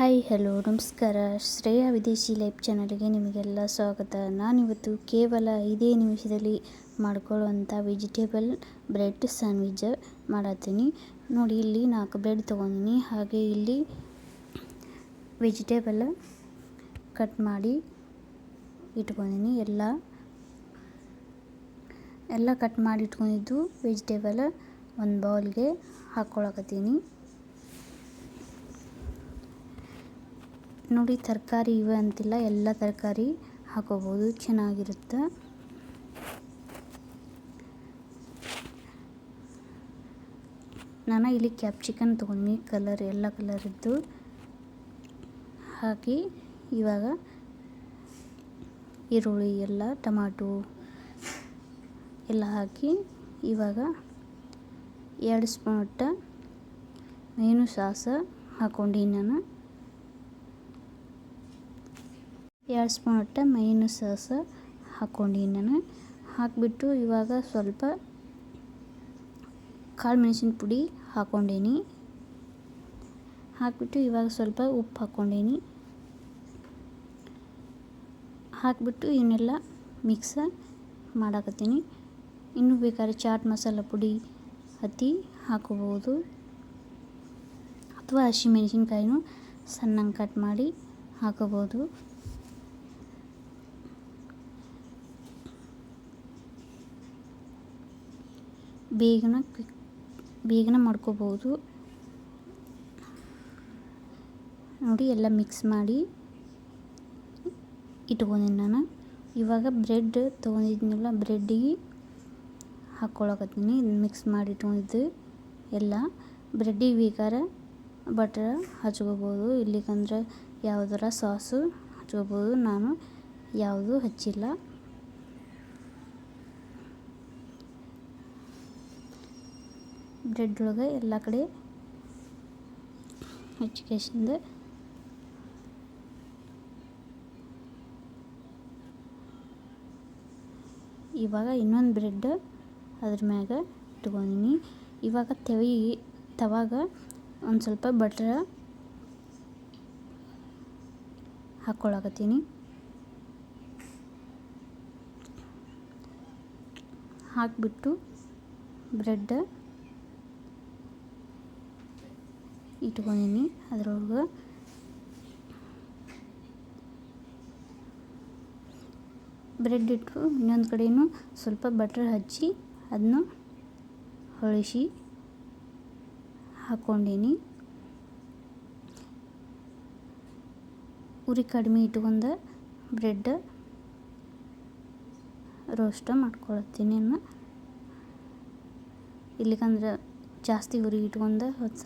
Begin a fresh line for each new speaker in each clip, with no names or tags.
Hi, hello, ನಮಸ್ಕಾರ. ಶ್ರೇಯಾ ವಿದೇಶಿ life ಚಾನಲ್ಗೆ ನಿಮಗೆಲ್ಲ ಸ್ವಾಗತ. ನಾನಿವತ್ತು ಕೇವಲ ಇದೇ ನಿಮಿಷದಲ್ಲಿ ಮಾಡ್ಕೊಳ್ಳುವಂಥ ವೆಜಿಟೇಬಲ್ ಬ್ರೆಡ್ ಸ್ಯಾಂಡ್ವಿಚ್ ಮಾಡತ್ತೀನಿ. ನೋಡಿ, ಇಲ್ಲಿ ನಾಲ್ಕು ಬ್ರೆಡ್ ತೊಗೊಂಡಿನಿ. ಹಾಗೆ ಇಲ್ಲಿ ವೆಜಿಟೇಬಲ್ ಕಟ್ ಮಾಡಿ ಇಟ್ಕೊಂಡಿನಿ. ಎಲ್ಲ ಎಲ್ಲ ಕಟ್ ಮಾಡಿ ಇಟ್ಕೊಂಡಿದ್ದು ವೆಜಿಟೇಬಲ್ ಒಂದು ಬೌಲ್ಗೆ ಹಾಕ್ಕೊಳಕತ್ತೀನಿ. ನೋಡಿ ತರಕಾರಿ ಇವೆ ಅಂತಿಲ್ಲ, ಎಲ್ಲ ತರಕಾರಿ ಹಾಕೋಬೋದು, ಚೆನ್ನಾಗಿರುತ್ತೆ. ನಾನು ಇಲ್ಲಿ ಕ್ಯಾಪ್ಸಿಕನ್ ತಗೊಂಡ್ನಿ, ಕಲರ್, ಎಲ್ಲ ಕಲರಿದ್ದು ಹಾಕಿ ಇವಾಗ ಈರುಳ್ಳಿ, ಎಲ್ಲ, ಟಮಾಟೊ, ಎಲ್ಲ ಹಾಕಿ ಇವಾಗ ಎರಡು ಸ್ಪೂನ್ ಅಟ್ಟ ಮೇನು ಸಾಸ ಹಾಕ್ಕೊಂಡು ನಾನು. ಎರಡು ಸ್ಪೂನ್ ಒಟ್ಟ ಮೈನು ಸಾಸ ಹಾಕ್ಕೊಂಡಿನಿ ನಾನು. ಹಾಕಿಬಿಟ್ಟು ಇವಾಗ ಸ್ವಲ್ಪ ಕಾಳು ಮೆಣಸಿನ ಪುಡಿ ಹಾಕ್ಕೊಂಡೀನಿ. ಹಾಕಿಬಿಟ್ಟು ಇವಾಗ ಸ್ವಲ್ಪ ಉಪ್ಪು ಹಾಕ್ಕೊಂಡೀನಿ. ಹಾಕಿಬಿಟ್ಟು ಇವನ್ನೆಲ್ಲ ಮಿಕ್ಸ ಮಾಡಾಕತ್ತೀನಿ. ಇನ್ನೂ ಬೇಕಾದ್ರೆ ಚಾಟ್ ಮಸಾಲ ಪುಡಿ ಹತ್ತಿ ಹಾಕೋಬೋದು. ಅಥವಾ ಹಸಿಮೆಣಸಿನ್ಕಾಯಿನೂ ಸಣ್ಣಗೆ ಕಟ್ ಮಾಡಿ ಹಾಕೋಬೋದು. ಬೇಗನೆ ಕ್ವಿಕ್ ಬೇಗನ ಮಾಡ್ಕೋಬೋದು. ನೋಡಿ ಎಲ್ಲ ಮಿಕ್ಸ್ ಮಾಡಿ ಇಟ್ಕೊಂಡಿನಿ ನಾನು. ಇವಾಗ ಬ್ರೆಡ್ ತೊಗೊಂಡಿದ್ನಲ್ಲ ಬ್ರೆಡ್ಡಿಗೆ ಹಾಕ್ಕೊಳಕತ್ತೀನಿ ಮಿಕ್ಸ್ ಮಾಡಿ ಇಟ್ಕೊಂಡಿದ್ದು ಎಲ್ಲ. ಬ್ರೆಡ್ಡಿಗೆ ಬೇಕಾದ್ರೆ ಬಟರ್ ಹಚ್ಕೋಬೋದು. ಇಲ್ಲಿಗಂದ್ರೆ ಯಾವುದರ ಸಾಸು ಹಚ್ಕೋಬೋದು. ನಾನು ಯಾವುದು ಹಚ್ಚಿಲ್ಲ. ಬ್ರೆಡ್ ಒಳಗೆ ಎಲ್ಲ ಕಡೆ ಹಚ್ಕೇಸಿಂದ ಇವಾಗ ಇನ್ನೊಂದು ಬ್ರೆಡ್ ಅದ್ರ ಮ್ಯಾಗ ಇಟ್ಕೊಂಡಿನಿ. ಇವಾಗ ತೆವಿ, ತವಾಗ ಒಂದು ಸ್ವಲ್ಪ ಬಟ್ರ ಹಾಕ್ಕೊಳಕತ್ತೀನಿ ಹಾಕಿಬಿಟ್ಟು ಬ್ರೆಡ್ ಇಟ್ಕೊಂಡಿನಿ ಅದ್ರೊಳಗೆ. ಬ್ರೆಡ್ ಇಟ್ಟು ಇನ್ನೊಂದು ಕಡೆಯೂ ಸ್ವಲ್ಪ ಬಟರ್ ಹಚ್ಚಿ ಅದನ್ನು ಹೊಳಿಸಿ ಹಾಕ್ಕೊಂಡೀನಿ ಉರಿ ಕಡಿಮೆ ಇಟ್ಕೊಂಡು ಬ್ರೆಡ್ ರೋಸ್ಟ್ ಮಾಡ್ಕೊಳತ್ತೀನಿ ಅನ್ನ. ಇಲ್ಲಿಗಂದ್ರೆ ಜಾಸ್ತಿ ಉರಿ ಇಟ್ಕೊಂಡು ಹೊಸ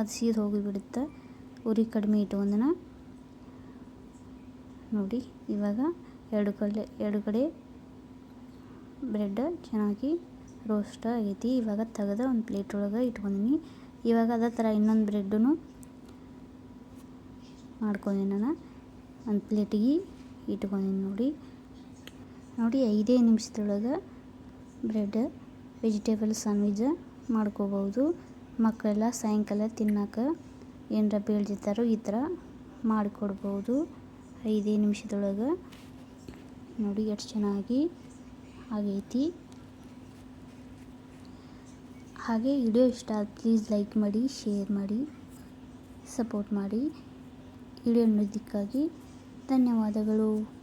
ಅದು ಸೀದ್ ಹೋಗಿಬಿಡುತ್ತೆ. ಉರಿ ಕಡಿಮೆ ಇಟ್ಕೊಂಡನ ನೋಡಿ, ಇವಾಗ ಎರಡು ಕಡೆ ಎರಡು ಕಡೆ ಬ್ರೆಡ್ ಚೆನ್ನಾಗಿ ರೋಸ್ಟ್ ಆಗೈತಿ. ಇವಾಗ ತೆಗೆದ ಒಂದು ಪ್ಲೇಟ್ ಒಳಗೆ ಇಟ್ಕೊಂಡಿನಿ. ಇವಾಗ ಅದೇ ಥರ ಇನ್ನೊಂದು ಬ್ರೆಡ್ಡು ಮಾಡ್ಕೊಂಡಿ ನಾನು. ಒಂದು ಪ್ಲೇಟಿಗೆ ಇಟ್ಕೊಂಡಿನಿ ನೋಡಿ. ನೋಡಿ, ಐದೇ ನಿಮಿಷದೊಳಗೆ ಬ್ರೆಡ್, ವೆಜಿಟೇಬಲ್, ಸ್ಯಾಂಡ್ವಿಚ್ ಮಾಡ್ಕೋಬೋದು. ಮಕ್ಕಳೆಲ್ಲ ಸಾಯಂಕಾಲ ತಿನ್ನಕ್ಕೆ ಏನರ ಬೀಳ್ದಿರ್ತಾರೋ ಈ ಥರ ಮಾಡಿಕೊಡ್ಬೋದು. ಐದೇ ನಿಮಿಷದೊಳಗೆ. ನೋಡಿ ಎಷ್ಟು ಚೆನ್ನಾಗಿ ಆಗೈತಿ. ಹಾಗೆ ವಿಡಿಯೋ ಇಷ್ಟ ಆದ ಪ್ಲೀಸ್ ಲೈಕ್ ಮಾಡಿ ಶೇರ್ ಮಾಡಿ ಸಪೋರ್ಟ್ ಮಾಡಿ. ವಿಡಿಯೋ ನೋಡೋದಕ್ಕಾಗಿ ಧನ್ಯವಾದಗಳು.